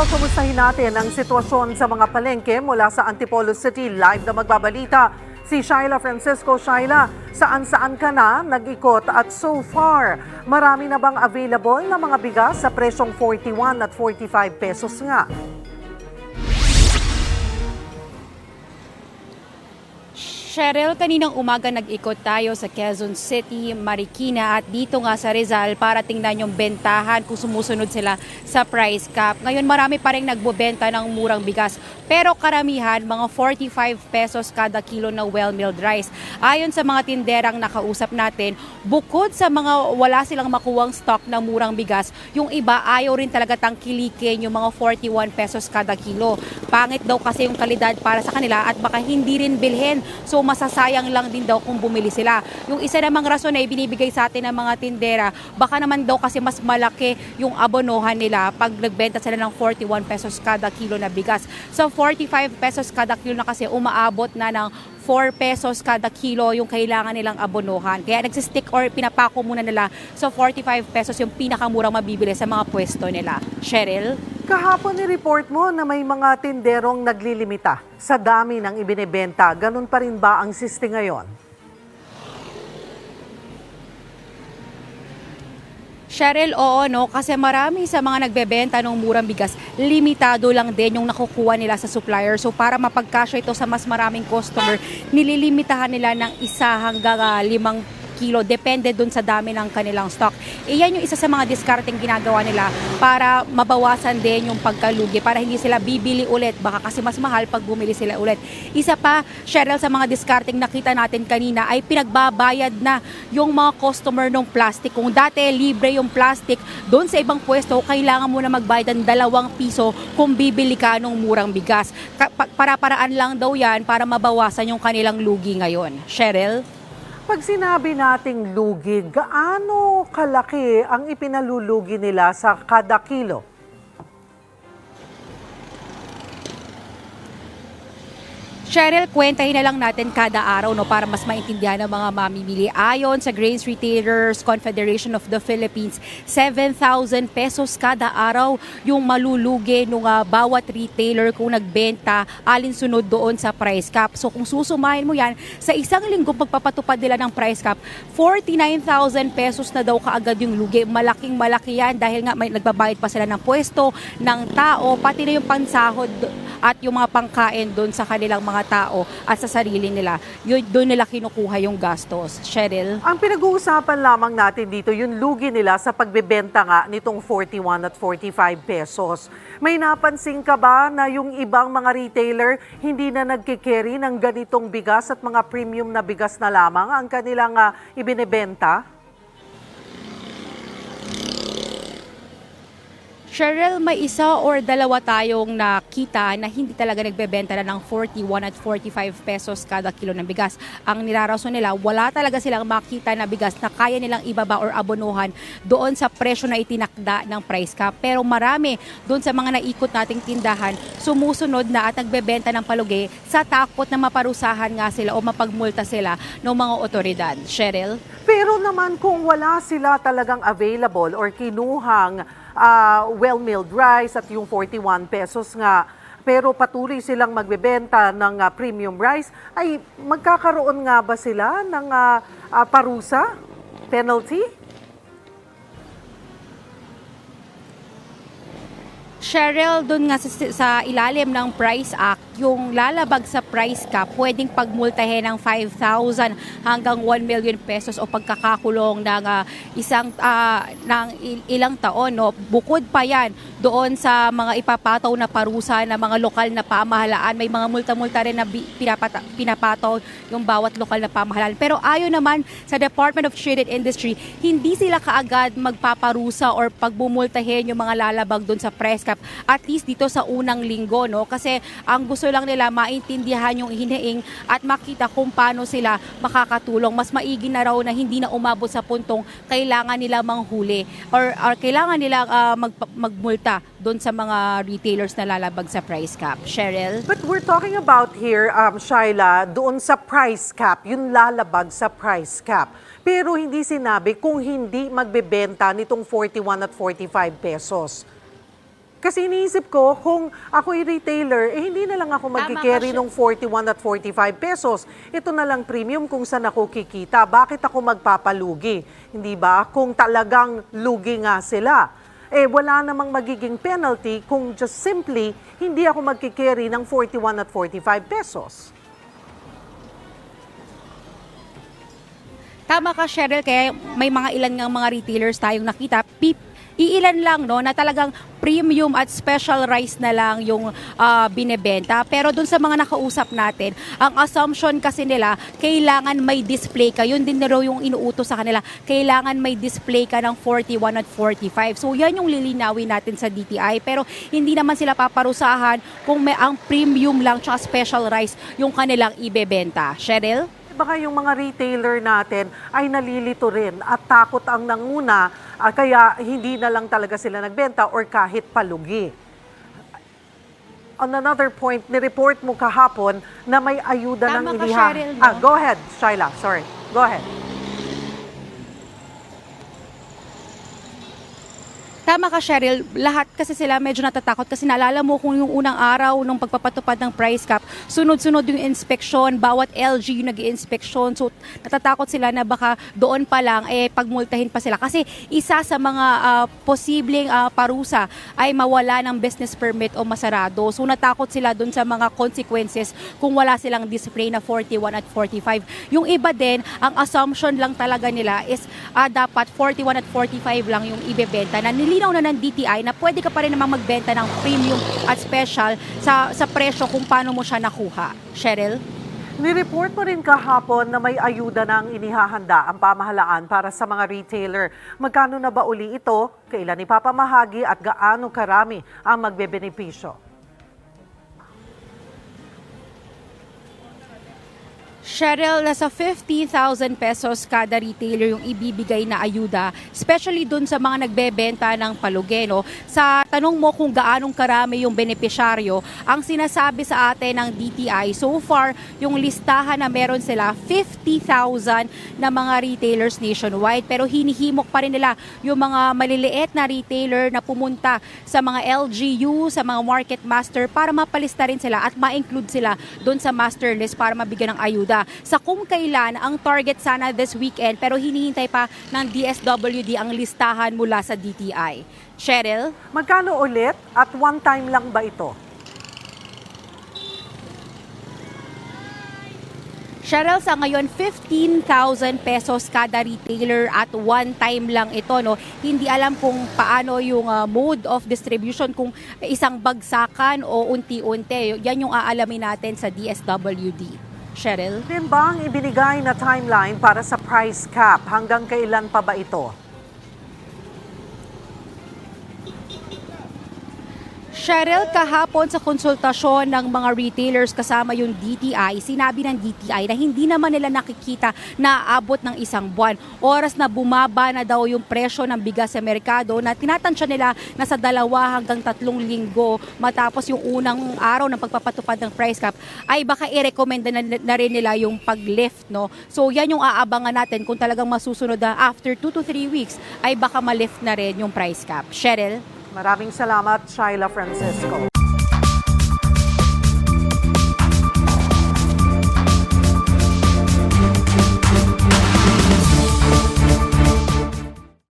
So, kumustahin natin ang sitwasyon sa mga palengke mula sa Antipolo City. Live na magbabalita si Shaila Francisco. Shaila, saan-saan ka na nag-ikot at so far, marami na bang available na mga bigas sa presyong 41 at 45 pesos nga? Cheryl, kaninang umaga nag-ikot tayo sa Quezon City, Marikina at dito nga sa Rizal para tingnan yung bentahan kung sumusunod sila sa price cap. Ngayon marami pa rin nagbobenta ng murang bigas pero karamihan mga 45 pesos kada kilo na well-milled rice. Ayon sa mga tinderang nakausap natin, bukod sa mga wala silang makuwang stock na murang bigas, yung iba ayaw rin talaga tangkilikin yung mga 41 pesos kada kilo. Pangit daw kasi yung kalidad para sa kanila at baka hindi rin bilhin. So masasayang lang din daw kung bumili sila. Yung isa namang rason ay binibigay sa atin ng mga tindera, baka naman daw kasi mas malaki yung abonohan nila pag nagbenta sila ng 41 pesos kada kilo na bigas. So 45 pesos kada kilo na kasi umaabot na ng 4 pesos kada kilo yung kailangan nilang abonohan. Kaya nagsistick or pinapako muna nila. So 45 pesos yung pinakamurang mabibili sa mga pwesto nila. Cheryl? Kahapon ni-report mo na may mga tinderong naglilimita sa dami ng ibinebenta. Ganun pa rin ba ang siste ngayon? Cheryl, oo, no? Kasi marami sa mga nagbebenta ng murang bigas, limitado lang din yung nakukuha nila sa supplier. So para mapagkasya ito sa mas maraming customer, nililimitahan nila ng isa hanggang ah, limang kilo. Depende dun sa dami ng kanilang stock. Iyan yung isa sa mga discarding ginagawa nila para mabawasan din yung pagkalugi, para hindi sila bibili ulit. Baka kasi mas mahal pag bumili sila ulit. Isa pa, Cheryl, sa mga discarding nakita natin kanina ay pinagbabayad na yung mga customer ng plastic. Kung dati libre yung plastic, doon sa ibang pwesto, kailangan mo na magbayad ng dalawang piso kung bibili ka ng murang bigas. Para-paraan lang daw yan para mabawasan yung kanilang lugi ngayon. Cheryl? Pag sinabi nating lugi, gaano kalaki ang ipinalulugi nila sa kada kilo? Cheryl, kwentahin na lang natin kada araw no para mas maintindihan ng mga mamimili. Ayon sa Grains Retailers Confederation of the Philippines, 7,000 pesos kada araw yung malulugi ng bawat retailer kung nagbenta alinsunod doon sa price cap. So kung susumahin mo yan, sa isang linggo pagpapatupad nila ng price cap, 49,000 pesos na daw kaagad yung lugi. Malaking malaki yan dahil nga may nagbabayad pa sila ng pwesto, ng tao, pati na yung pansahod at yung mga pangkain doon sa kanilang mga tao at sa sarili nila. Yun, doon nila kinukuha yung gastos. Cheryl? Ang pinag-uusapan lamang natin dito, yung lugi nila sa pagbebenta nga nitong 41 at 45 pesos. May napansin ka ba na yung ibang mga retailer hindi na nagkikerry ng ganitong bigas at mga premium na bigas na lamang ang kanilang ah, ibinebenta? Cheryl, may isa or dalawa tayong nakita na hindi talaga nagbebenta na ng 41 at 45 pesos kada kilo ng bigas. Ang nilarason nila, wala talaga silang makita na bigas na kaya nilang ibaba or abonuhan doon sa presyo na itinakda ng price cap. Pero marami doon sa mga naikot nating tindahan, sumusunod na at nagbebenta ng palugi sa takot na maparusahan nga sila o mapagmulta sila ng mga otoridad. Cheryl? Pero naman kung wala sila talagang available or kinuhang ah, well-milled rice at yung 41 pesos nga, pero patuloy silang magbebenta ng ah, premium rice, ay magkakaroon nga ba sila ng ah, ah, parusa? Penalty? Cheryl, doon nga sa, sa ilalim ng Price Act, yung lalabag sa price cap, pwedeng pagmultahin ng 5,000 hanggang 1 million pesos o pagkakakulong ng ah, isang ah, ng il- ilang taon. No? Bukod pa yan doon sa mga ipapataw na parusa ng mga lokal na pamahalaan. May mga multa-multa rin na pinapata- pinapataw yung bawat lokal na pamahalaan. Pero ayon naman sa Department of Trade and Industry, hindi sila kaagad magpaparusa or pagbumultahin yung mga lalabag doon sa price cap. At least dito sa unang linggo, no? Kasi ang gusto lang nila maintindihan yung hiniing at makita kung paano sila makakatulong. Mas maigi na raw na hindi na umabot sa puntong kailangan nila manghuli or, or kailangan nila ah, magpa- magmulta doon sa mga retailers na lalabag sa price cap. Cheryl? But we're talking about here, um, Shaila, doon sa price cap, yung lalabag sa price cap. Pero hindi sinabi kung hindi magbebenta nitong 41 at 45 pesos. Kasi iniisip ko, kung ako'y retailer, eh hindi na lang ako magkikerry ng 41 at 45 pesos. Ito na lang premium kung saan ako kikita. Bakit ako magpapalugi? Hindi ba? Kung talagang lugi nga sila. Eh wala namang magiging penalty kung just simply hindi ako magkikerry ng 41 at 45 pesos. Tama ka, Cheryl, kaya may mga ilan nga mga retailers tayong nakita. Pip, iilan lang no na talagang premium at special rice na lang yung ah, binebenta. Pero dun sa mga nakausap natin, ang assumption kasi nila, kailangan may display ka. Yun din na raw yung inuutos sa kanila. Kailangan may display ka ng 41 at 45. So yan yung lilinawin natin sa DTI. Pero hindi naman sila paparusahan kung may ang premium lang tsaka special rice yung kanilang ibebenta. Cheryl? Baka yung mga retailer natin ay nalilito rin at takot ang nanguna ah, kaya hindi na lang talaga sila nagbenta or kahit palugi. On another point, ni-report mo kahapon na may ayuda Tama ng ka, iniha. Cheryl, no? Ah, go ahead, Shyla. Sorry. Go ahead. Tama ka, Cheryl. Lahat kasi sila medyo natatakot kasi naalala mo kung yung unang araw ng pagpapatupad ng price cap, sunod-sunod yung inspeksyon, bawat LG yung nag inspeksyon So, natatakot sila na baka doon pa lang, eh, pagmultahin pa sila. Kasi isa sa mga ah, posibleng ah, parusa ay mawala ng business permit o masarado. So, natakot sila doon sa mga consequences kung wala silang display na 41 at 45. Yung iba din, ang assumption lang talaga nila is ah, dapat 41 at 45 lang yung ibebenta na nilinaw na ng DTI na pwede ka pa rin namang magbenta ng premium at special sa sa presyo kung paano mo siya nakuha. Cheryl? Ni-report mo rin kahapon na may ayuda ng inihahanda ang pamahalaan para sa mga retailer. Magkano na ba uli ito? Kailan ipapamahagi at gaano karami ang magbebenepisyo? Cheryl, nasa 50,000 pesos kada retailer yung ibibigay na ayuda, especially dun sa mga nagbebenta ng paluge. No? Sa tanong mo kung gaanong karami yung benepisyaryo, ang sinasabi sa atin ng DTI, so far, yung listahan na meron sila, 50,000 na mga retailers nationwide. Pero hinihimok pa rin nila yung mga maliliit na retailer na pumunta sa mga LGU, sa mga market master para mapalista rin sila at ma-include sila doon sa master list para mabigyan ng ayuda. Sa kung kailan, ang target sana this weekend pero hinihintay pa ng DSWD ang listahan mula sa DTI. Cheryl? Magkano ulit at one time lang ba ito? Cheryl, sa ngayon, 15,000 pesos kada retailer at one time lang ito. No? Hindi alam kung paano yung ah, mode of distribution, kung isang bagsakan o unti-unti. Yan yung aalamin natin sa DSWD. Cheryl? Din ba ang ibinigay na timeline para sa price cap? Hanggang kailan pa ba ito? Cheryl, kahapon sa konsultasyon ng mga retailers kasama yung DTI, sinabi ng DTI na hindi naman nila nakikita na aabot ng isang buwan. Oras na bumaba na daw yung presyo ng bigas sa merkado na tinatansya nila na sa dalawa hanggang tatlong linggo matapos yung unang araw ng pagpapatupad ng price cap ay baka i-recommend na, na rin nila yung pag-lift. No? So yan yung aabangan natin kung talagang masusunod na after 2 to 3 weeks ay baka ma-lift na rin yung price cap. Cheryl? Maraming salamat, Shyla Francisco.